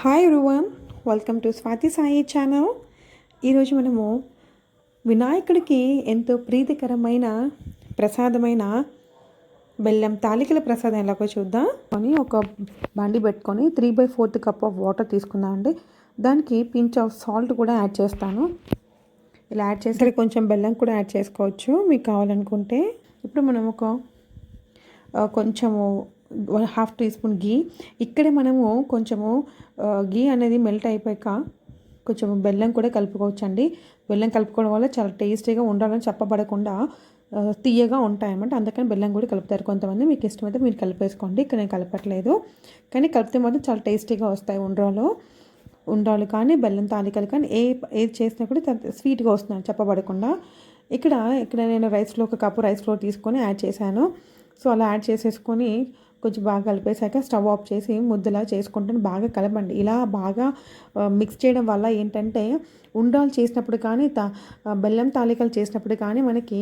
Hi everyone welcome to Swathi Sai channel ఈరోజు మనము వినాయకుడికి ఎంతో ప్రీతికరమైన ప్రసాదమైన బెల్లం తాలికల ప్రసాదం ఎలాగో చూద్దాం. కొని ఒక బండి పెట్టుకొని three by fourth cup of water తీసుకుందాం అండి. దానికి పించ్ ఆఫ్ సాల్ట్ కూడా యాడ్ చేస్తాను. ఇలా యాడ్ చేస్తే కొంచెం బెల్లం కూడా యాడ్ చేసుకోవచ్చు. మీకు కావాలనుకుంటే ఇప్పుడు మనం ఒక కొంచెము హాఫ్ టీ స్పూన్ గీ ఇక్కడే మనము కొంచెము గీ అనేది మెల్ట్ అయిపోయాక కొంచెం బెల్లం కూడా కలుపుకోవచ్చు అండి బెల్లం కలుపుకోవడం వల్ల చాలా టేస్టీగా ఉండాలని చెప్పబడకుండా తీయగా ఉంటాయన్నమాట. అందుకని బెల్లం కూడా కలుపుతారు. కొంతమంది మీకు ఇష్టమైతే మీరు కలిపేసుకోండి. ఇక్కడ నేను కలపట్లేదు. కానీ కలిపితే మాత్రం చాలా టేస్టీగా వస్తాయి ఉండ్రాలు. ఉండ్రాలు కానీ బెల్లం తాలికలు కానీ ఏ ఏది చేసినా కూడా స్వీట్గా వస్తున్నాయి చెప్పబడకుండా. ఇక్కడ ఇక్కడ నేను రైస్లో ఒక కప్పు రైస్ తీసుకొని యాడ్ చేశాను. సో అలా యాడ్ చేసేసుకొని కొంచెం బాగా కలిపేశాక స్టవ్ ఆఫ్ చేసి ముద్దలా చేసుకుంటాను. బాగా కలపండి. ఇలా బాగా మిక్స్ చేయడం వల్ల ఏంటంటే ఉండాలు చేసినప్పుడు కానీ తా బెల్లం తాలికలు చేసినప్పుడు కానీ మనకి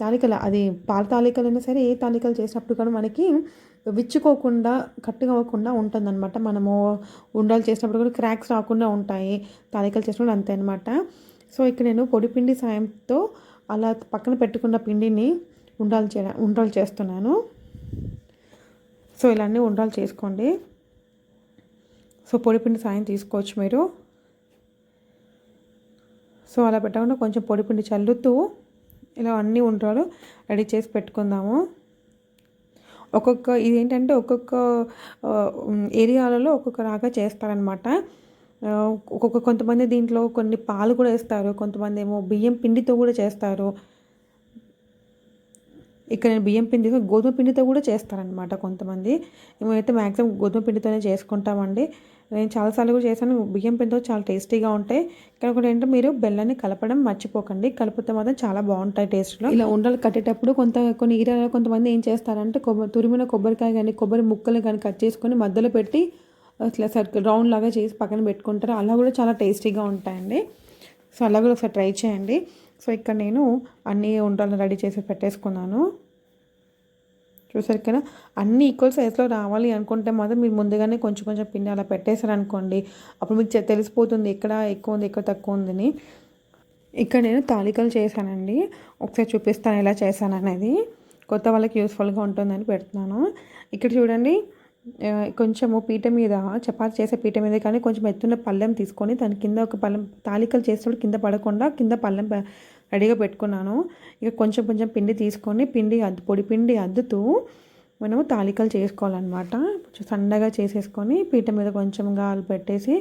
తాలికలు అది పాల తాలికలు అయినా సరే ఏ తాలికలు చేసినప్పుడు కానీ మనకి విచ్చుకోకుండా కట్టుగా అవ్వకుండా ఉంటుందన్నమాట. మనము ఉండాలు చేసినప్పుడు కూడా క్రాక్స్ రాకుండా ఉంటాయి. తాలికలు చేసినప్పుడు అంతే అనమాట సో ఇక్కడ నేను పొడి పిండి సాయంతో అలా పక్కన పెట్టుకున్న పిండిని ఉండాలు చే ఉండాలు చేస్తున్నాను. సో ఇలా అన్నీ ఉండాలి చేసుకోండి. సో పొడిపిండి సాయం తీసుకోవచ్చు మీరు. సో అలా పెట్టకుండా కొంచెం పొడిపిండి చల్లుతూ ఇలా అన్నీ ఉండ్రాలు రెడీ చేసి పెట్టుకుందాము. ఒక్కొక్క ఇదేంటంటే ఒక్కొక్క ఏరియాలలో ఒక్కొక్క రాగా చేస్తారనమాట. ఒక్కొక్క కొంతమంది దీంట్లో కొన్ని పాలు కూడా వేస్తారు కొంతమంది ఏమో బియ్యం పిండితో కూడా చేస్తారు. ఇక్కడ నేను బియ్యం పిండి గోధుమ పిండితో కూడా చేస్తారనమాట కొంతమంది. మేమైతే మ్యాక్సిమం గోధుమ పిండితోనే చేసుకుంటామండి. నేను చాలాసార్లు కూడా చేశాను బియ్యం పిండితో చాలా టేస్టీగా ఉంటాయి. ఇక్కడ ఒకటి ఏంటంటే మీరు బెల్లాన్ని కలపడం మర్చిపోకండి. కలిపితే మాత్రం చాలా బాగుంటాయి టేస్ట్లో. ఇలా ఉండలు కట్టేటప్పుడు కొంత కొన్ని ఏరియాలో కొంతమంది ఏం చేస్తారంటే కొబ్బరి తురిమిన కొబ్బరికాయ కానీ కొబ్బరి ముక్కలు కానీ కట్ చేసుకొని మధ్యలో పెట్టి ఇట్లా సర్కిల్ రౌండ్ లాగా చేసి పక్కన పెట్టుకుంటారు. అలా కూడా చాలా టేస్టీగా ఉంటాయండి. సో అలా కూడా ఒకసారి ట్రై చేయండి. సో ఇక్కడ నేను అన్ని వంటలను రెడీ చేసి పెట్టేసుకున్నాను. చూసారు కదా? అన్ని ఈక్వల్ సైజ్లో రావాలి అనుకుంటే మాత్రం మీరు ముందుగానే కొంచెం కొంచెం పిండి అలా పెట్టేశారు అనుకోండి అప్పుడు మీకు తెలిసిపోతుంది ఎక్కడ ఎక్కువ ఉంది ఎక్కడ తక్కువ ఉందని. ఇక్కడ నేను తాలికలు చేశానండి. ఒకసారి చూపిస్తాను ఎలా చేశాను అనేది కొత్త వాళ్ళకి యూస్ఫుల్గా ఉంటుందని పెడుతున్నాను. ఇక్కడ చూడండి కొంచెము పీట మీద చపాతి చేసే పీట మీద కానీ కొంచెం ఎత్తున్న పళ్ళెం తీసుకొని దాని కింద ఒక పళ్ళెం తాలికలు చేసేటప్పుడు కింద పడకుండా కింద పళ్ళెం రెడీగా పెట్టుకున్నాను. ఇక కొంచెం కొంచెం పిండి తీసుకొని పిండి అద్దు పొడి పిండి అద్దుతూ మనము తాలికలు చేసుకోవాలన్నమాట. కొంచెం సన్నగా చేసేసుకొని పీట మీద కొంచెం గాలు పెట్టేసి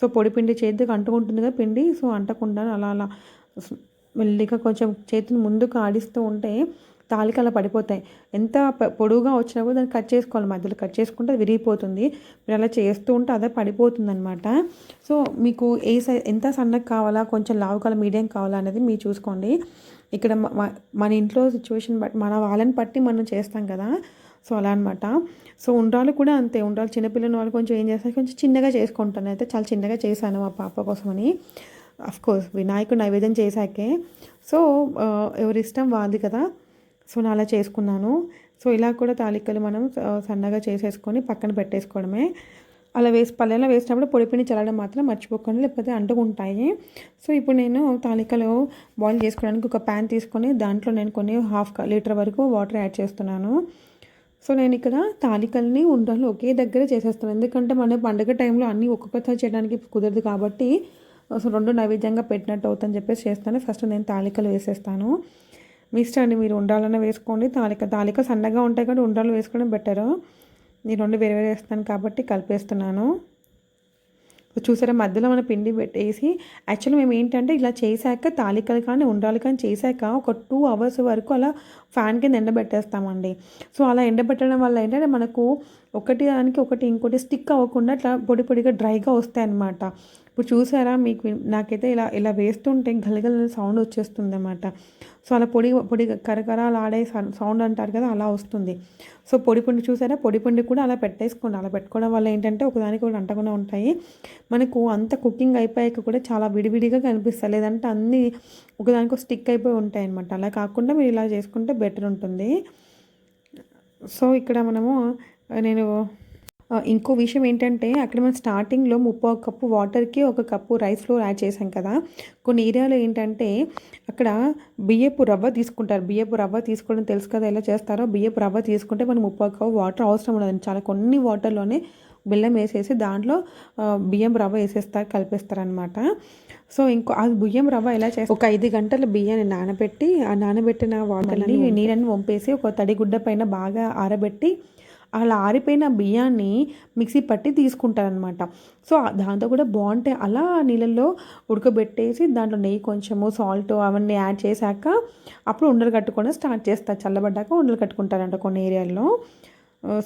సో పొడి పిండి చేతికి అంటుకుంటుంది కదా పిండి సో అంటకుండా అలా అలా మెల్లిగా కొంచెం చేతిని ముందుకు ఆడిస్తూ ఉంటే తాలికలు పడిపోతాయి. ఎంత పొడువుగా వచ్చినా కూడా దాన్ని కట్ చేసుకోవాలి. మధ్యలో కట్ చేసుకుంటే అది విరిగిపోతుంది. మీరు అలా చేస్తూ ఉంటే అదే పడిపోతుంది అనమాట సో మీకు ఏ సై ఎంత సన్నగా కావాలా కొంచెం లావు కావాలా మీడియం కావాలా అనేది మీరు చూసుకోండి. ఇక్కడ మన ఇంట్లో సిచ్యువేషన్ బట్టి మన వాళ్ళని బట్టి మనం చేస్తాం కదా. సో అలా అనమాట సో ఉండ్రాలు కూడా అంతే. ఉండ్రాలు చిన్నపిల్లల వాళ్ళు కొంచెం ఏం చేస్తారు? కొంచెం చిన్నగా చేసుకుంటాను. అయితే చాలా చిన్నగా చేశాను మా పాప కోసమని. అఫ్ కోర్స్ వినాయకుడు నైవేద్యం చేశాకే. సో ఎవరి ఇష్టం వాళ్ళది కదా. సో నేను అలా చేసుకున్నాను. సో ఇలా కూడా తాలికలు మనం సన్నగా చేసేసుకొని పక్కన పెట్టేసుకోవడమే. అలా వేసి పల్లెల్లో వేసినప్పుడు పొడిపిండి చల్లడం మాత్రం మర్చిపోకండి లేకపోతే అంటుకుంటాయి. సో ఇప్పుడు నేను తాలికలు బాయిల్ చేసుకోవడానికి ఒక ప్యాన్ తీసుకొని దాంట్లో నేను కొన్ని హాఫ్ లీటర్ వరకు వాటర్ యాడ్ చేస్తున్నాను. సో నేను ఇక్కడ తాలికల్ని ఉండాలి ఒకే దగ్గర చేసేస్తాను ఎందుకంటే మన పండుగ టైంలో అన్నీ ఒక్కొక్కసారి చేయడానికి కుదరదు కాబట్టి సో రెండు నైవేద్యంగా పెట్టినట్టు అవుతుందని చెప్పేసి చేస్తాను. ఫస్ట్ నేను తాలికలు వేసేస్తాను. మీ ఇష్టం అండి మీరు ఉండాలన్నా వేసుకోండి. తాలిక తాలిక సన్నగా ఉంటాయి కాబట్టి ఉండాలు వేసుకోవడం బెటరు నేను రెండు వేరే వేరే వేస్తాను కాబట్టి కలిపేస్తున్నాను. చూసారా మధ్యలో మన పిండి పెట్టేసి యాక్చువల్లీ మేము ఏంటంటే ఇలా చేశాక తాలికలు కానీ ఉండాలి కానీ చేశాక ఒక టూ అవర్స్ వరకు అలా ఫ్యాన్ కింద ఎండబెట్టేస్తామండి. సో అలా ఎండబెట్టడం వల్ల ఏంటంటే మనకు ఒకటి దానికి ఒకటి ఇంకోటి స్టిక్ అవ్వకుండా అట్లా పొడి పొడిగా డ్రైగా వస్తాయి అన్నమాట ఇప్పుడు చూసారా మీకు నాకైతే ఇలా ఇలా వేస్తుంటే గలగల సౌండ్ వచ్చేస్తుంది అన్నమాట సో అలా పొడి పొడి కరకరాలు ఆడే సౌండ్ అంటారు కదా అలా వస్తుంది. సో పొడి పిండి చూసారా? పొడి పిండి కూడా అలా పెట్టేసుకోండి. అలా పెట్టుకోవడం వల్ల ఏంటంటే ఒకదానికి ఒకటి అంటకుండా ఉంటాయి. మనకు అంత కుకింగ్ అయిపోయాక కూడా చాలా విడివిడిగా కనిపిస్తాయి లేదంటే అన్నీ ఒకదానికి స్టిక్ అయిపోయి ఉంటాయి అనమాట అలా కాకుండా మీరు ఇలా చేసుకుంటే బెటర్ ఉంటుంది. సో ఇక్కడ మనము నేను ఇంకో విషయం ఏంటంటే అక్కడ మనం స్టార్టింగ్లో ముప్పై కప్పు వాటర్కి ఒక కప్పు రైస్ ఫ్లోర్ యాడ్ చేసాం కదా. కొన్ని ఏరియాలో ఏంటంటే అక్కడ బియ్యపు రవ్వ తీసుకుంటారు. బియ్యపు రవ్వ తీసుకోవడం తెలుసు కదా ఎలా చేస్తారో? బియ్యపు రవ్వ తీసుకుంటే మనం ముప్పై కప్పు వాటర్ అవసరం ఉండదు. చాలా కొన్ని వాటర్లోనే బెల్లం వేసేసి దాంట్లో బియ్యం రవ్వ వేసేస్తారు కలిపేస్తారనమాట సో ఇంకో అది బియ్యం రవ్వ ఎలా చేస్తారు ఒక ఐదు గంటల బియ్యాన్ని నానబెట్టి ఆ నానబెట్టిన వాటర్ని నీళ్ళని వంపేసి ఒక తడిగుడ్డ పైన బాగా ఆరబెట్టి అలా ఆరిపోయిన బియ్యాన్ని మిక్సీ పట్టి తీసుకుంటారనమాట సో దాంతో కూడా బాగుంటాయి. అలా నీళ్ళల్లో ఉడకబెట్టేసి దాంట్లో నెయ్యి కొంచెము సాల్ట్ అవన్నీ యాడ్ చేశాక అప్పుడు ఉండలు కట్టుకొని స్టార్ట్ చేస్తారు చల్లబడ్డాక ఉండలు కట్టుకుంటారంట కొన్ని ఏరియాల్లో.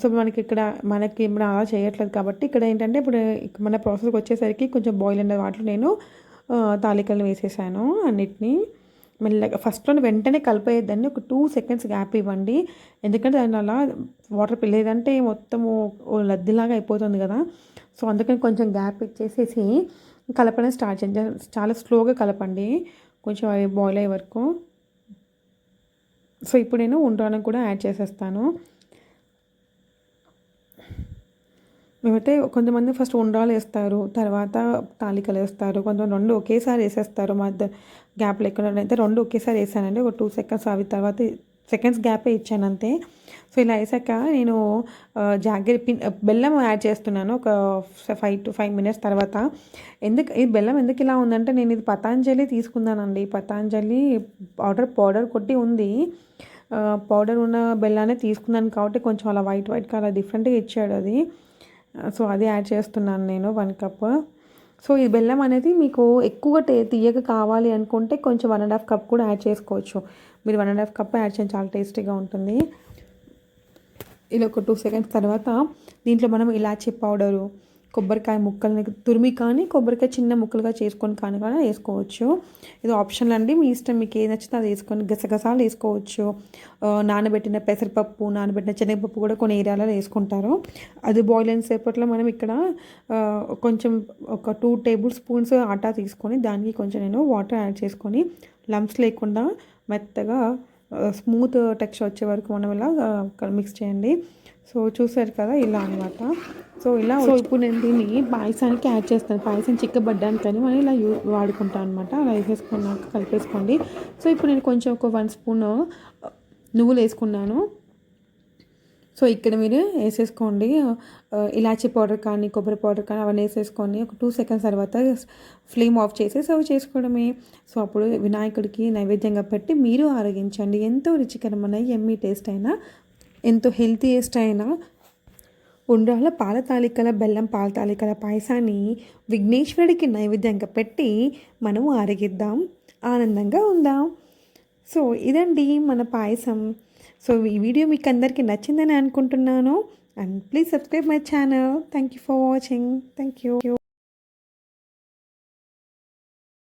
సో మనకి ఇక్కడ మనకి మనం అలా చేయట్లేదు కాబట్టి ఇక్కడ ఏంటంటే ఇప్పుడు మన ప్రాసెస్కి వచ్చేసరికి కొంచెం బాయిల్ అయిన వాటిలో నేను తాలికలను వేసేసాను అన్నిటినీ. మెల్లగా ఫస్ట్లో వెంటనే కలిపేయద్దండి. ఒక టూ సెకండ్స్ గ్యాప్ ఇవ్వండి. ఎందుకంటే దాని అలా వాటర్ లేదంటే మొత్తము ఓ లద్దిలాగా అయిపోతుంది కదా. సో అందుకని కొంచెం గ్యాప్ ఇచ్చేసేసి కలపడం స్టార్ట్ చేయండి. చాలా స్లోగా కలపండి. కొంచెం అవి బాయిల్ అయ్యే వరకు. సో ఇప్పుడు నేను ఉండ్రాలను కూడా యాడ్ చేసేస్తాను. మేమైతే కొంతమంది ఫస్ట్ ఉండ్రాలు వేస్తారు తర్వాత తాలికలు వేస్తారు కొంతమంది రెండు ఒకేసారి వేసేస్తారు. మధ్య గ్యాప్ లేకుండా అయితే రెండు ఒకేసారి వేసానండి. ఒక టూ సెకండ్స్ అవి తర్వాత సెకండ్స్ గ్యాపే ఇచ్చాను అంతే. సో ఇలా వేసాక నేను జాగ్రత్త పిన్ బెల్లం యాడ్ చేస్తున్నాను. ఒక ఫైవ్ టు ఫైవ్ మినిట్స్ తర్వాత. ఎందుకు ఈ బెల్లం ఎందుకు ఇలా ఉందంటే నేను ఇది పతాంజలి తీసుకున్నానండి. పతాంజలి పౌడర్ పౌడర్ కొట్టి ఉంది. పౌడర్ ఉన్న బెల్లాన్ని తీసుకున్నాను కాబట్టి కొంచెం అలా వైట్ వైట్ కలర్ డిఫరెంట్గా ఇచ్చాడు అది. సో అది యాడ్ చేస్తున్నాను నేను వన్ కప్. సో ఈ బెల్లం అనేది మీకు ఎక్కువ టే తీయగా కావాలి అనుకుంటే కొంచెం వన్ అండ్ హాఫ్ కప్ కూడా యాడ్ చేసుకోవచ్చు. మీరు one and half cup add చేయండి చాలా టేస్టీగా ఉంటుంది. ఇలా ఒక టూ సెకండ్స్ తర్వాత దీంట్లో మనం ఇలాచీ పౌడరు కొబ్బరికాయ ముక్కల్ని తురిమి కానీ కొబ్బరికాయ చిన్న ముక్కలుగా చేసుకొని కానీ కూడా వేసుకోవచ్చు. ఇది ఆప్షనల్ అండి. మీ ఇష్టం మీకు ఏది నచ్చితే అది వేసుకొని గసగసాలు వేసుకోవచ్చు. నానబెట్టిన పెసరపప్పు నానబెట్టిన శనగపప్పు కూడా కొన్ని ఏరియాలో వేసుకుంటారు. అది బాయిల్ అయిన సేపట్లో మనం ఇక్కడ కొంచెం ఒక టూ టేబుల్ స్పూన్స్ ఆటా తీసుకొని దానికి కొంచెం నేను వాటర్ యాడ్ చేసుకొని లంప్స్ లేకుండా మెత్తగా స్మూత్ టెక్స్చర్ వచ్చే వరకు మనం ఇలా మిక్స్ చేయండి. సో చూసారు కదా ఇలా అనమాట సో ఇలా సో ఇప్పుడు నేను దీన్ని పాయసానికి యాడ్ చేస్తాను. పాయసం చిక్కబడ్డానికని మనం ఇలా యూ వాడుకుంటాను అనమాట అలా వేసేసుకున్నాక కలిపేసుకోండి. సో ఇప్పుడు నేను కొంచెం ఒక వన్ స్పూన్ నువ్వులు వేసుకున్నాను. సో ఇక్కడ మీరు వేసేసుకోండి. ఇలాచీ పౌడర్ కానీ కొబ్బరి పౌడర్ కానీ అవన్నీ వేసేసుకొని ఒక టూ సెకండ్స్ తర్వాత ఫ్లేమ్ ఆఫ్ చేసి సర్వ్ చేసుకోవడమే. సో అప్పుడు వినాయకుడికి నైవేద్యంగా పెట్టి మీరు ఆరగించండి. ఎంతో రుచికరమైన ఎమ్మీ టేస్ట్ అయినా ఎంతో హెల్తీయెస్ట్ అయినా ఉండ్రాల పాల తాలికల బెల్లం పాల తాలికల పాయసాన్ని విఘ్నేశ్వరుడికి నైవేద్యంగా పెట్టి మనము ఆరగిద్దాం. ఆనందంగా ఉందాం. సో ఇదండి మన పాయసం. సో ఈ వీడియో మీకు అందరికీ నచ్చిందని అనుకుంటున్నాను. And please subscribe my channel. Thank you for watching. Thank you.